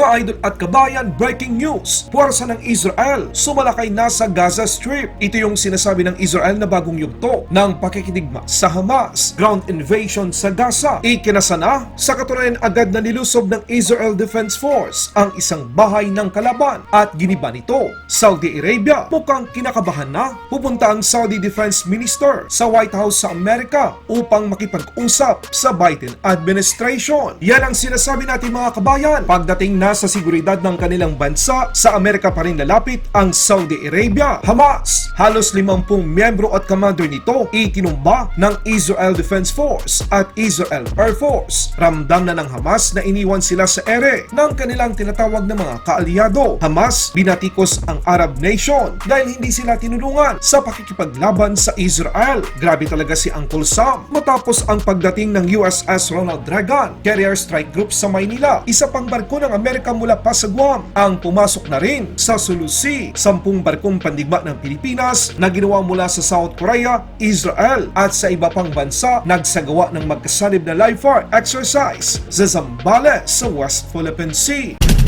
Mga idol at kabayan, breaking news. Puwersa ng Israel, sumalakay na sa Gaza Strip. Ito yung sinasabi ng Israel na bagong yugto ng pakikidigma sa Hamas. Ground invasion sa Gaza. Ikinasana sa katunayan agad na nilusob ng Israel Defense Force ang isang bahay ng kalaban at giniba nito. Saudi Arabia, mukhang kinakabahan na. Pupunta ang Saudi Defense Minister sa White House sa Amerika upang makipag-usap sa Biden administration. Yan ang sinasabi natin mga kabayan. Pagdating na sa seguridad ng kanilang bansa, sa Amerika pa rin lalapit ang Saudi Arabia. Hamas, halos 50 miyembro at commander nito itinumba ng Israel Defense Force at Israel Air Force. Ramdam na ng Hamas na iniwan sila sa ere ng kanilang tinatawag na mga kaalyado. Hamas, binatikos ang Arab nation dahil hindi sila tinulungan sa pakikipaglaban sa Israel. Grabe talaga si Uncle Sam matapos ang pagdating ng USS Ronald Reagan Carrier Strike Group sa Maynila. Isa pang barko ng Amerika mula pa sa Guam ang pumasok na rin sa Sulu Sea. Sampung barkong pandigma ng Pilipinas na ginawa mula sa South Korea, Israel at sa iba pang bansa nagsagawa ng magkasalib na life exercise sa Zambales sa West Philippine Sea.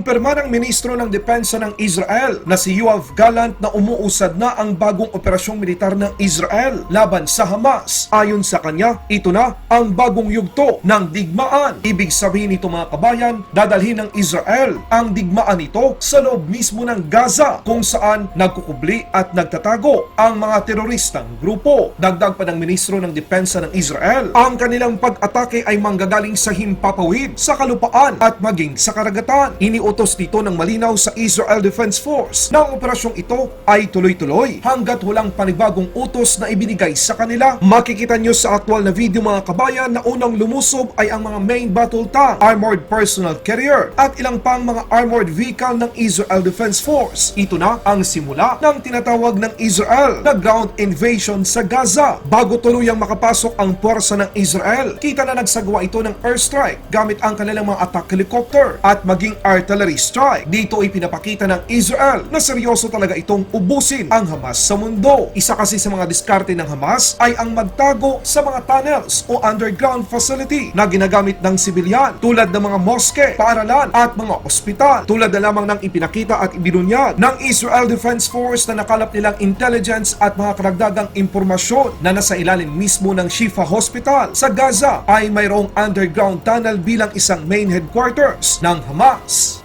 Kinumpirma ng Ministro ng Depensa ng Israel na si Yoav Gallant na umuusad na ang bagong operasyong militar ng Israel laban sa Hamas. Ayon sa kanya, ito na ang bagong yugto ng digmaan. Ibig sabihin nito mga kabayan, dadalhin ng Israel ang digmaan nito sa loob mismo ng Gaza kung saan nagkukubli at nagtatago ang mga teroristang grupo. Dagdag pa ng Ministro ng Depensa ng Israel, ang kanilang pag-atake ay manggagaling sa himpapawid, sa kalupaan at maging sa karagatan. Iniutos dito ng malinaw sa Israel Defense Force na ang operasyong ito ay tuloy-tuloy hanggat walang panibagong utos na ibinigay sa kanila. Makikita nyo sa aktual na video mga kabayan na unang lumusob ay ang mga main battle tank, armored personal carrier at ilang pang mga armored vehicle ng Israel Defense Force. Ito na ang simula ng tinatawag ng Israel na ground invasion sa Gaza. Bago tuluyang makapasok ang puwersa ng Israel, kita na nagsagawa ito ng airstrike gamit ang kanilang mga attack helicopter at maging artillery strike. Dito ay pinapakita ng Israel na seryoso talaga itong ubusin ang Hamas sa mundo. Isa kasi sa mga diskarte ng Hamas ay ang magtago sa mga tunnels o underground facility na ginagamit ng sibilyan tulad ng mga moske, paaralan at mga ospital. Tulad na lamang ng ipinakita at ibinunyag ng Israel Defense Force na nakalap nilang intelligence at mga karagdagang impormasyon na nasa ilalim mismo ng Shifa Hospital sa Gaza ay mayroong underground tunnel bilang isang main headquarters ng Hamas.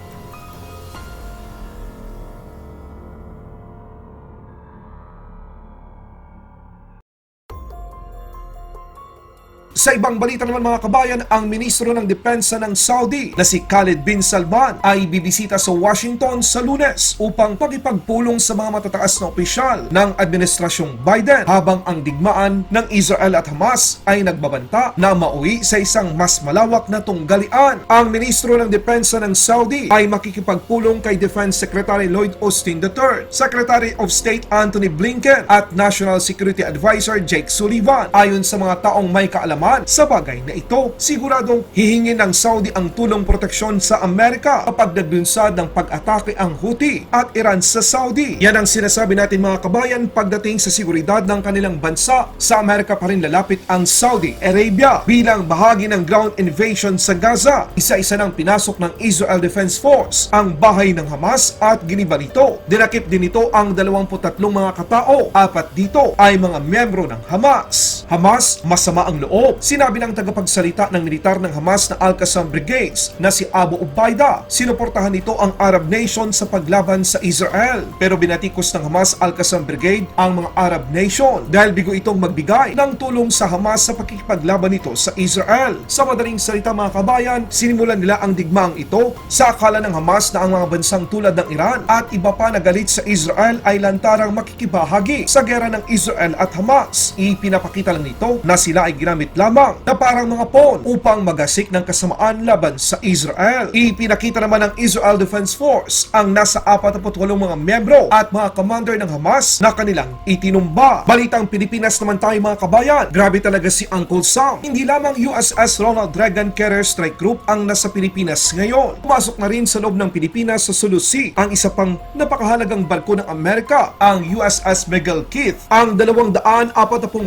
Sa ibang balita naman mga kabayan, ang ministro ng depensa ng Saudi na si Khalid bin Salman ay bibisita sa Washington sa lunes upang pagipagpulong sa mga matataas na opisyal ng administrasyong Biden habang ang digmaan ng Israel at Hamas ay nagbabanta na mauwi sa isang mas malawak na tunggalian. Ang ministro ng depensa ng Saudi ay makikipagpulong kay Defense Secretary Lloyd Austin III, Secretary of State Anthony Blinken at National Security Advisor Jake Sullivan. Ayon sa mga taong may kaalaman sa bagay na ito. Siguradong hihingin ng Saudi ang tulong proteksyon sa Amerika kapag naglunsad ng pag-atake ang Houthi at Iran sa Saudi. Yan ang sinasabi natin mga kabayan pagdating sa seguridad ng kanilang bansa. Sa Amerika pa rin lalapit ang Saudi Arabia bilang bahagi ng ground invasion sa Gaza. Isa-isa nang pinasok ng Israel Defense Force ang bahay ng Hamas at giniba nito. Dinakip din ito ang 23 mga katao. Apat dito ay mga miyembro ng Hamas. Hamas, masama ang loob Sinabi ng tagapagsalita ng militar ng Hamas na Al-Qassam Brigades na si Abu Ubaida, sinuportahan nito ang Arab nation sa paglaban sa Israel. Pero binatikos ng Hamas Al-Qassam Brigade ang mga Arab nation dahil bigo itong magbigay ng tulong sa Hamas sa pakikipaglaban nito sa Israel. Sa madaling salita mga kabayan, sinimulan nila ang digmaang ito sa akala ng Hamas na ang mga bansang tulad ng Iran at iba pa na galit sa Israel ay lantarang makikibahagi sa gera ng Israel at Hamas. Ipinapakita lang nito na sila ay ginamit lamang na parang mga pon upang magasik ng kasamaan laban sa Israel. Ipinakita naman ng Israel Defense Force ang nasa 48 mga miyembro at mga commander ng Hamas na kanilang itinumba. Balitang Pilipinas naman tayo mga kabayan. Grabe talaga si Uncle Sam. Hindi lamang USS Ronald Reagan Carrier Strike Group ang nasa Pilipinas ngayon. Pumasok na rin sa loob ng Pilipinas sa Sulu Sea ang isa pang napakahalagang barko ng Amerika, ang USS Miguel Keith. Ang 240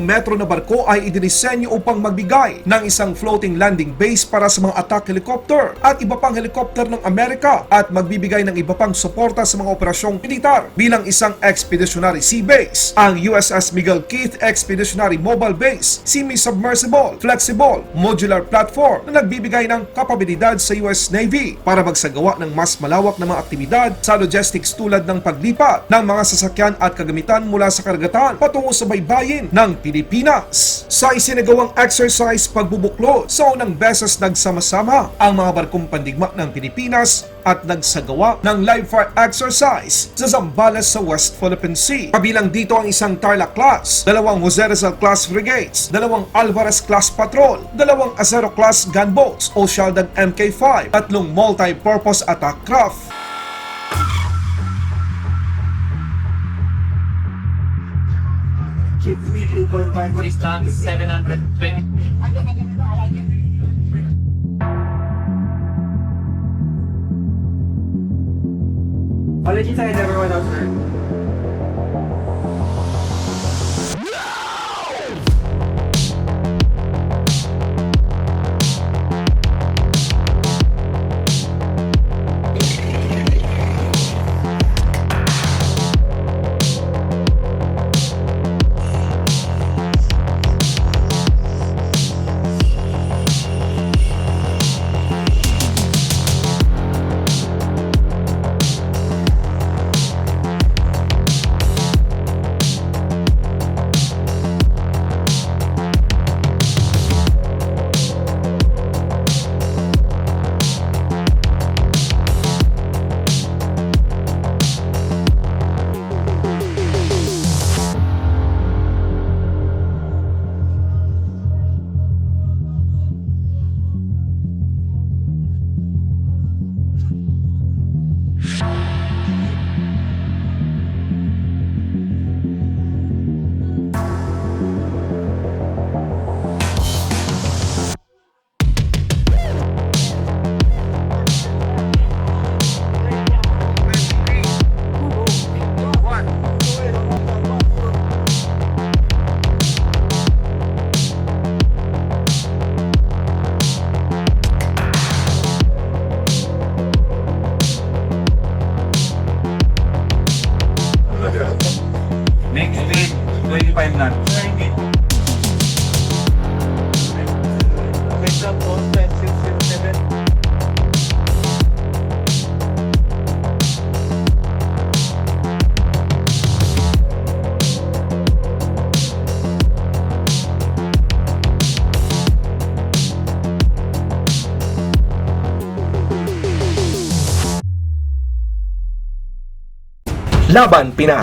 metro na barko ay idinisenyo upang upang magbigay ng isang floating landing base para sa mga attack helicopter at iba pang helicopter ng Amerika at magbibigay ng iba pang suporta sa mga operasyong militar bilang isang expeditionary sea base. Ang USS Miguel Keith Expeditionary Mobile Base, semi-submersible, flexible, modular platform na nagbibigay ng kapabilidad sa US Navy para magsagawa ng mas malawak na mga aktibidad sa logistics tulad ng paglipat ng mga sasakyan at kagamitan mula sa karagatan patungo sa baybayin ng Pilipinas. Sa isinagawang exercise pagbubuklod, sa unang beses nagsama-sama ang mga barkong pandigma ng Pilipinas at nagsagawa ng live fire exercise sa Zambales sa West Philippine Sea. Kabilang dito ang isang Tarlac class, dalawang Jose Rizal class frigates, dalawang Alvarez class patrol, dalawang Acero class gunboats o Sheldon Mk5, tatlong multi-purpose attack craft. 2.5 for 720. Apologies everyone out. if I'm not it. Laban Pinas